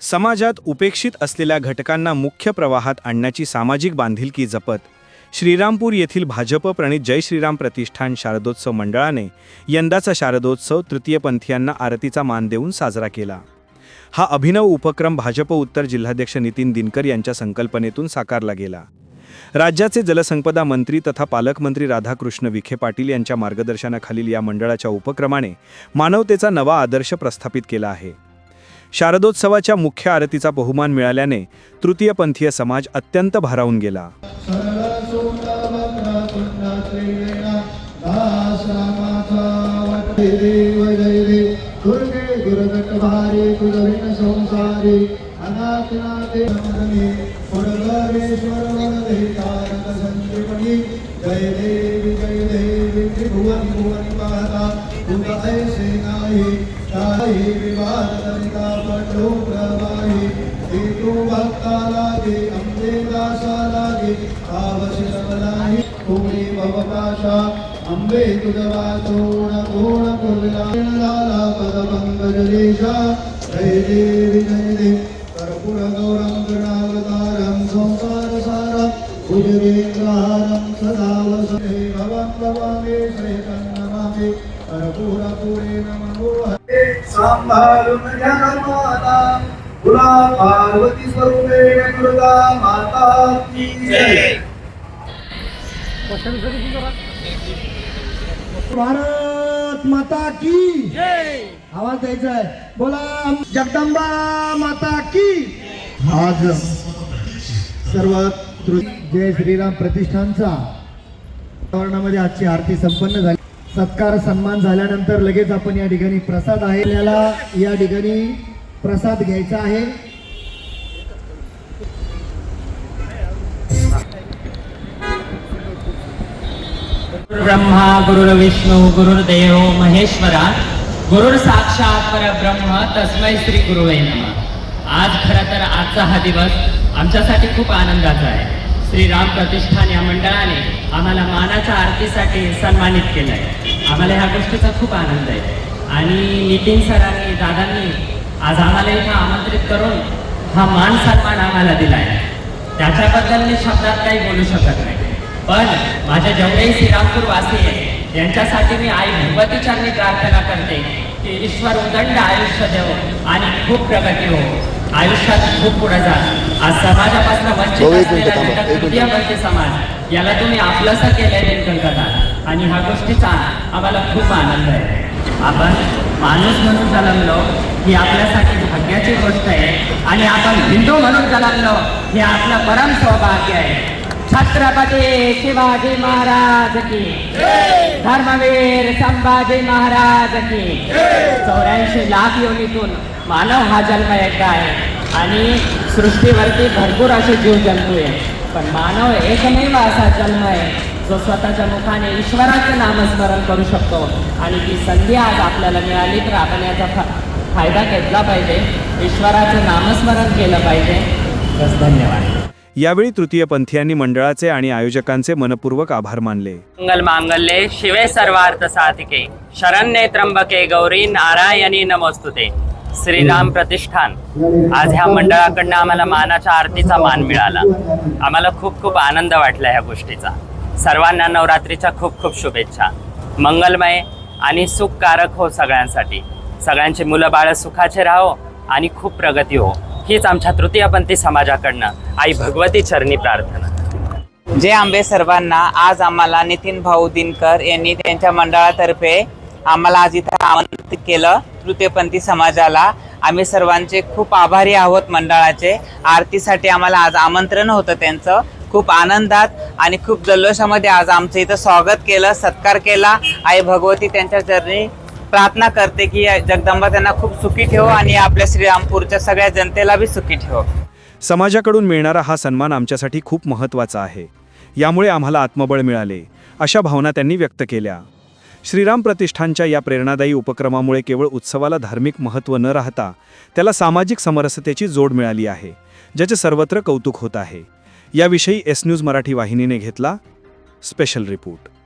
समाजात उपेक्षित असलेल्या घटकांना मुख्य प्रवाहात आणण्याची सामाजिक बांधिलकी जपत श्रीरामपूर येथील भाजप प्रणित जय श्रीराम प्रतिष्ठान शारदोत्सव मंडळाने यंदाचा शारदोत्सव तृतीयपंथीयांना आरतीचा मान देऊन साजरा केला. हा अभिनव उपक्रम भाजप उत्तर जिल्हाध्यक्ष नितीन दिनकर यांच्या संकल्पनेतून साकारला गेला. राज्याचे जलसंपदा मंत्री तथा पालकमंत्री राधाकृष्ण विखे पाटील यांच्या मार्गदर्शनाखालील या मंडळाच्या उपक्रमाने मानवतेचा नवा आदर्श प्रस्थापित केला आहे. शारदोत्सवाच्या मुख्य आरतीचा बहुमान मिळाल्याने तृतीयपंथीय समाज अत्यंत भारावून गेला. जय देवी जय देवी त्रिभुवन भुवन पाहता। तुझ ऐसे नाही काही विवाद तरिता पटो प्रवाही ते तू भक्ता लागे अंबे दासा लागे आवश्यक नाही तुम्ही भवपाशा अंबे तुझ वाचोण कोण कुर्ला झाला जय देवी जय देवी कर्पूर गौरम गणावतारम संसार सारम भुजगेंद्रहारम सदा वसते भवं भवामे श्रेतन्नमामे कर्पूर पुरे नमो हरे सांभाळून माता. तुला पार्वती स्वरूपे दुर्गा माता की जय. भारत माता की आवाज द्यायचा आहे बोला जगदंबा माता की. आज सर्वात तृ- जय श्रीराम प्रतिष्ठानचा. वातावरणामध्ये आजची आरती संपन्न झाली. सत्कार सन्मान झाल्यानंतर लगेच आपण या ठिकाणी प्रसाद आहे. आपल्याला या ठिकाणी प्रसाद घ्यायचा आहे. ब्रह्मा गुरुर्विष्णू गुरुर्देव महेश्वरा गुरुर साक्षात परब्रह्म तस्मै श्री गुरुवे नमः. आज खरं तर आजचा हा दिवस आमच्यासाठी खूप आनंदाचा आहे. श्रीराम प्रतिष्ठान या मंडळाने आम्हाला मानाच्या आरतीसाठी सन्मानित केलं आहे आम्हाला ह्या गोष्टीचा खूप आनंद आहे. आणि नितीन सरांनी दादांनी आज आम्हाला इथं आमंत्रित करून हा मान सन्मान आम्हाला दिला आहे त्याच्याबद्दल मी शब्दात काही बोलू शकत नाही. पण माझ्या जेवढेही श्रीरामपूर वासी आहेत यांच्यासाठी मी आई भगवती प्रार्थना करते की ईश्वर उदंड आयुष्य देव आणि खूप प्रगती हो आयुष्यात खूप पुढे जा. आज समाजापासून वंचित समाज याला तुम्ही आपलंसं केलंय दिनकरकथा आणि ह्या गोष्टीचा आम्हाला खूप आनंद आहे. आपण माणूस म्हणून जन्मलो ही आपल्यासाठी भाग्याची गोष्ट आहे. आणि आपण हिंदू म्हणून जन्मलो हे आपलं परम सौभाग्य आहे. छत्रपती शिवाजी महाराज की धर्मवीर संभाजी महाराज की चौऱ्याऐंशी लाख योनीतून मानव हा जन्म एकदा आहे. आणि सृष्टीवरती भरपूर असे जीव जंतू आहे पण मानव एकमेव असा जन्म आहे जो स्वतःच्या मुखाने ईश्वराचं नामस्मरण करू शकतो. आणि ती संधी आज आपल्याला मिळाली तर आपण याचा फा- फायदा घेतला पाहिजे. ईश्वराचं नामस्मरण केलं पाहिजे. बस धन्यवाद. यावेळी तृतीयपंथीयांनी मंडळाचे आणि आयोजकांचे मनपूर्वक आभार मानले. मंगल मांगल्ये शिवे सर्वार्थ साधिके. शरण्ये त्र्यंबके गौरी नारायणी नमोस्तुते. श्रीराम प्रतिष्ठान. आज ह्या मंडळाकडनं आम्हाला मानाच्या आरतीचा मान मिळाला. आम्हाला खूप खूप आनंद वाटला ह्या गोष्टीचा. सर्वांना नवरात्रीच्या खूप खूप शुभेच्छा. मंगलमय आणि सुखकारक हो सगळ्यांसाठी. सगळ्यांची मुलं बाळं सुखाचे राहो आणि खूप प्रगती हो. हीच आमच्या तृतीयपंथी समाजाकडनं आई भगवती चरणी प्रार्थना. जय आंबे सर्वांना आज आम्हाला नितीन भाऊ दिनकर यांनी त्यांच्या मंडळातर्फे आम्हाला आज इथं आमंत्रित केलं. तृतीयपंथी समाजाला आम्ही सर्वांचे खूप आभारी आहोत मंडळाचे. आरतीसाठी आम्हाला आज आमंत्रण होतं त्यांचं. खूप आनंदात आणि खूप जल्लोषामध्ये आज आमचं इथं स्वागत केलं सत्कार केला. आई भगवती त्यांच्या चरणी प्रार्थना करते की जगदंबा त्यांना खूप सुखी ठेव आणि आपल्या श्रीरामपूरच्या सगळ्या जनतेला बी सुखी ठेव. समाजाकडून मिळणारा हा सन्मान आमच्यासाठी खूप महत्त्वाचा आहे. यामुळे आम्हाला आत्मबळ मिळाले अशा भावना त्यांनी व्यक्त केल्या. श्रीराम प्रतिष्ठानच्या या प्रेरणादायी उपक्रमामुळे केवळ उत्सवाला धार्मिक महत्त्व न राहता त्याला सामाजिक समरसतेची जोड मिळाली आहे ज्याचे सर्वत्र कौतुक होत आहे. याविषयी एस न्यूज मराठी वाहिनीने घेतला स्पेशल रिपोर्ट.